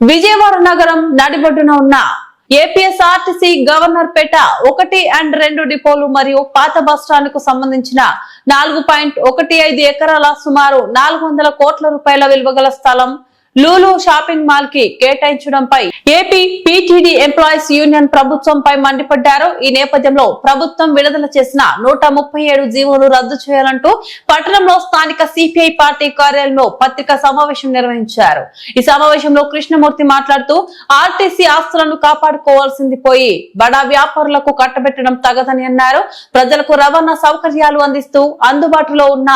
విజయవాడ నగరం నడిబొడ్డున ఉన్న ఏపీఎస్ఆర్టీసీ గవర్నర్ పేట ఒకటి అండ్ రెండు డిపోలు మరియు పాత బస్టాండ్కు సంబంధించిన నాలుగు పాయింట్ ఒకటి ఐదు ఎకరాల సుమారు నాలుగు వందల కోట్ల రూపాయల విలువ గల స్థలం లూలు షాపింగ్ మాల్కి కేటాయించడంపై ఏపీ పీటీడీ ఎంప్లాయీస్ యూనియన్ ప్రభుత్వంపై మండిపడ్డారు. ఈ నేపథ్యంలో ప్రభుత్వం విడుదల చేసిన నూట ముప్పై ఏడు జీవోలు రద్దు చేయాలంటూ పట్టణంలో స్థానిక సిపిఐ పార్టీ కార్యాలయంలో పత్రికా సమావేశం నిర్వహించారు. ఈ సమావేశంలో కృష్ణమూర్తి మాట్లాడుతూ ఆర్టీసీ ఆస్తులను కాపాడుకోవాల్సింది పోయి బడా వ్యాపారులకు కట్టబెట్టడం తగదని అన్నారు. ప్రజలకు రవాణా సౌకర్యాలు అందిస్తూ అందుబాటులో ఉన్న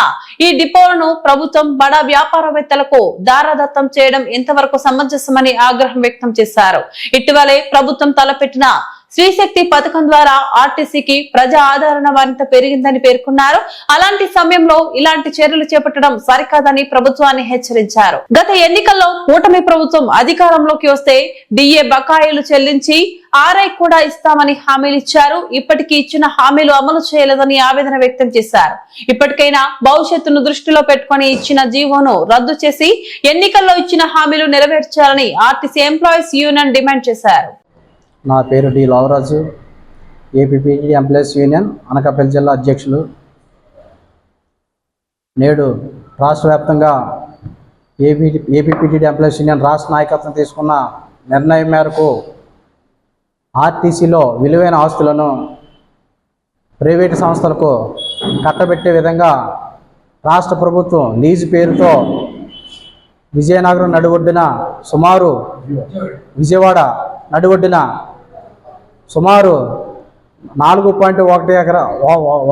ఈ డిపోలను ప్రభుత్వం బడా వ్యాపారవేత్తలకు దారాదత్తం చేయడం ఎంతవరకు సమంజసమని ఆగ్రహం వ్యక్తం చేశారు. ఇటీవలే ప్రభుత్వం తలపెట్టిన శ్రీశక్తి పథకం ద్వారా ఆర్టీసీకి ప్రజా ఆదరణ మరింత పెరిగిందని పేర్కొన్నారు. అలాంటి సమయంలో ఇలాంటి చర్యలు చేపట్టడం సరికాదని ప్రభుత్వాన్ని హెచ్చరించారు. గత ఎన్నికల్లో కూటమి ప్రభుత్వం అధికారంలోకి వస్తే డిఏ బకాయిలు చెల్లించి ఆర్ఐ కూడా ఇస్తామని హామీలు ఇచ్చారు. ఇప్పటికీ ఇచ్చిన హామీలు అమలు చేయలేదని ఆవేదన వ్యక్తం చేశారు. ఇప్పటికైనా భవిష్యత్తును దృష్టిలో పెట్టుకుని ఇచ్చిన జీవోను రద్దు చేసి ఎన్నికల్లో ఇచ్చిన హామీలు నెరవేర్చాలని ఆర్టీసీ ఎంప్లాయీస్ యూనియన్ డిమాండ్ చేశారు. నా పేరు D Lavaraju APPT employees union Anakapalli జిల్లా అధ్యక్షులు. నేడు రాష్ట్ర వ్యాప్తంగా ఏపీ ఏపీపీటీడీ ఎంప్లాయీస్ యూనియన్ రాష్ట్ర నాయకత్వం తీసుకున్న నిర్ణయం మేరకు ఆర్టీసీలో విలువైన ఆస్తులను ప్రైవేటు సంస్థలకు కట్టబెట్టే విధంగా రాష్ట్ర ప్రభుత్వం లీజు పేరుతో విజయనగరం నడిఒడ్డున సుమారు విజయవాడ నడిఒడ్డున సుమారు నాలుగు పాయింట్ ఒకటి ఎకరా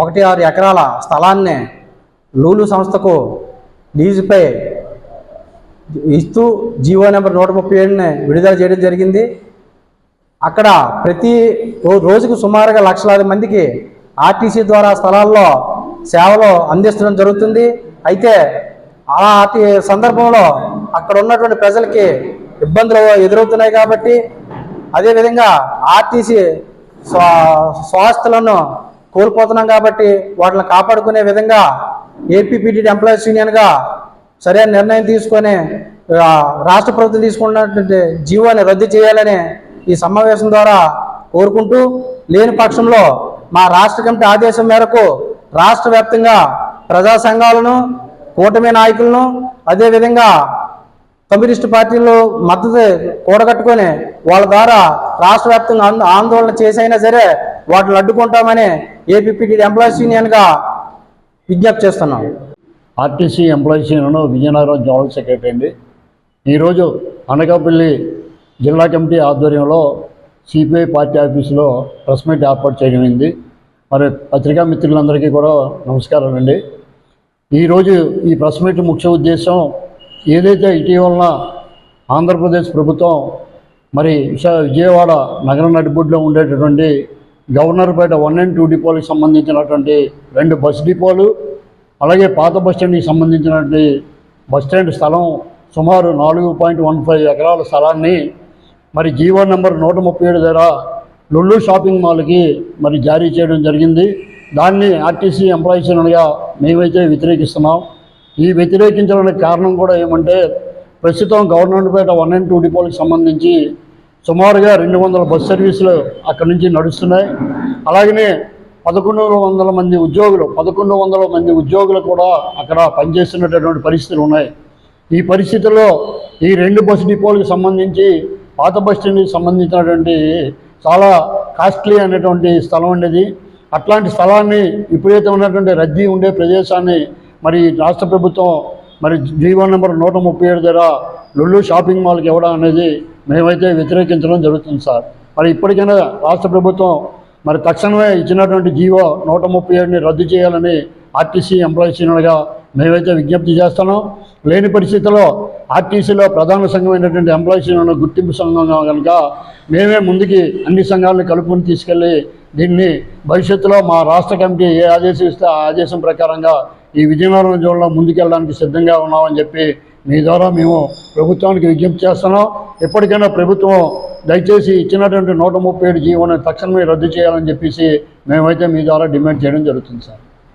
ఒకటి ఆరు ఎకరాల స్థలాన్ని లూలు సంస్థకు లీజుపై ఇస్తూ జీవో నెంబర్ నూట ముప్పై ఏడుని విడుదల చేయడం జరిగింది. అక్కడ ప్రతి రోజుకు సుమారుగా లక్షలాది మందికి ఆర్టీసీ ద్వారా స్థలాల్లో సేవలు అందించడం జరుగుతుంది. అయితే అలాంటి సందర్భంలో అక్కడ ఉన్నటువంటి ప్రజలకి ఇబ్బందులు ఎదురవుతున్నాయి కాబట్టి అదేవిధంగా ఆర్టీసీ స్వా స్వాస్థలను కోల్పోతున్నాం కాబట్టి వాటిని కాపాడుకునే విధంగా ఏపీపీటీ ఎంప్లాయీస్ యూనియన్గా సరైన నిర్ణయం తీసుకొని రాష్ట్ర ప్రభుత్వం తీసుకున్నటువంటి జీవోని రద్దు చేయాలని ఈ సమావేశం ద్వారా కోరుకుంటూ లేని పక్షంలో మా రాష్ట్ర కమిటీ ఆదేశం మేరకు రాష్ట్ర వ్యాప్తంగా ప్రజా సంఘాలను కూటమి నాయకులను అదేవిధంగా కమ్యూనిస్టు పార్టీలు మద్దతు కూడగట్టుకొని వాళ్ళ ద్వారా రాష్ట్ర వ్యాప్తంగా ఆందోళన చేసైనా సరే వాటిని అడ్డుకుంటామని ఏపీపీటీ ఎంప్లాయీస్ యూనియన్గా విజ్ఞప్తి చేస్తున్నాం. RTC employees union Vizianagaram general secretary అండి. ఈరోజు అనకాపల్లి జిల్లా కమిటీ ఆధ్వర్యంలో సిపిఐ పార్టీ ఆఫీసులో ప్రెస్ మీట్ ఏర్పాటు చేయమైంది మరి పత్రికా మిత్రులందరికీ కూడా నమస్కారం అండి ఈరోజు ఈ ప్రెస్ మీట్ ముఖ్య ఉద్దేశం ఏదైతే ఇటీవల ఆంధ్రప్రదేశ్ ప్రభుత్వం మరి విశా విజయవాడ నగర నడిబొడ్లో ఉండేటటువంటి గవర్నర్పేట వన్ అండ్ టూ డిపోలకు సంబంధించినటువంటి రెండు బస్ డిపోలు అలాగే పాత బస్ స్టాండ్కి సంబంధించినటువంటి బస్ స్టాండ్ స్థలం సుమారు నాలుగు పాయింట్ వన్ ఫైవ్ ఎకరాల స్థలాన్ని మరి జీవో నెంబర్ నూట ముప్పై ఏడు ధర లుల్లు షాపింగ్ మాల్కి మరి జారీ చేయడం జరిగింది. దాన్ని ఆర్టీసీ ఎంప్లాయీస్ అనగా మేమైతే వ్యతిరేకిస్తున్నాం. ఈ వ్యతిరేకించడానికి కారణం కూడా ఏమంటే ప్రస్తుతం గవర్నమెంట్పేట వన్ అండ్ టూ డిపోలకు సంబంధించి సుమారుగా రెండు వందల బస్ సర్వీసులు అక్కడి నుంచి నడుస్తున్నాయి. అలాగనే పదకొండు వందల మంది ఉద్యోగులు పదకొండు వందల మంది ఉద్యోగులు కూడా అక్కడ పనిచేస్తున్నటువంటి పరిస్థితులు ఉన్నాయి. ఈ పరిస్థితుల్లో ఈ రెండు బస్ డిపోలకు సంబంధించి పాత బస్ స్టాండ్కి సంబంధించినటువంటి చాలా కాస్ట్లీ అనేటువంటి స్థలం ఉండేది. అట్లాంటి స్థలాన్ని ఇప్పుడైతే ఉన్నటువంటి రద్దీ ఉండే ప్రదేశాన్ని మరి రాష్ట్ర ప్రభుత్వం మరి జీవో నెంబర్ నూట ముప్పై ఏడు దగ్గర లొల్లు షాపింగ్ మాల్కి ఇవ్వడం అనేది మేమైతే వ్యతిరేకించడం జరుగుతుంది సార్. మరి ఇప్పటికైనా రాష్ట్ర ప్రభుత్వం మరి తక్షణమే ఇచ్చినటువంటి జీవో నూట ముప్పై ఏడుని రద్దు చేయాలని ఆర్టీసీ ఎంప్లాయీస్ యూనియన్గా మేమైతే విజ్ఞప్తి చేస్తున్నాం. లేని పరిస్థితుల్లో ఆర్టీసీలో ప్రధాన సంఘమైనటువంటి ఎంప్లాయీస్ యూనియన్ గుర్తింపు సంఘంగా కనుక మేమే ముందుకి అన్ని సంఘాలను కలుపుకొని తీసుకెళ్ళి దీన్ని భవిష్యత్తులో మా రాష్ట్ర కమిటీ ఏ ఆదేశం ఇస్తే ఆ ఆదేశం ప్రకారంగా ఈ విజయనగరం జోన్లో ముందుకెళ్ళడానికి సిద్ధంగా ఉన్నామని చెప్పి మీ ద్వారా మేము ప్రభుత్వానికి విజ్ఞప్తి చేస్తున్నాం. ఎప్పటికైనా ప్రభుత్వం దయచేసి ఇచ్చినటువంటి నూట ముప్పై ఏడు జీవోని తక్షణమే రద్దు చేయాలని చెప్పేసి మేమైతే మీ ద్వారా డిమాండ్ చేయడం జరుగుతుంది సార్.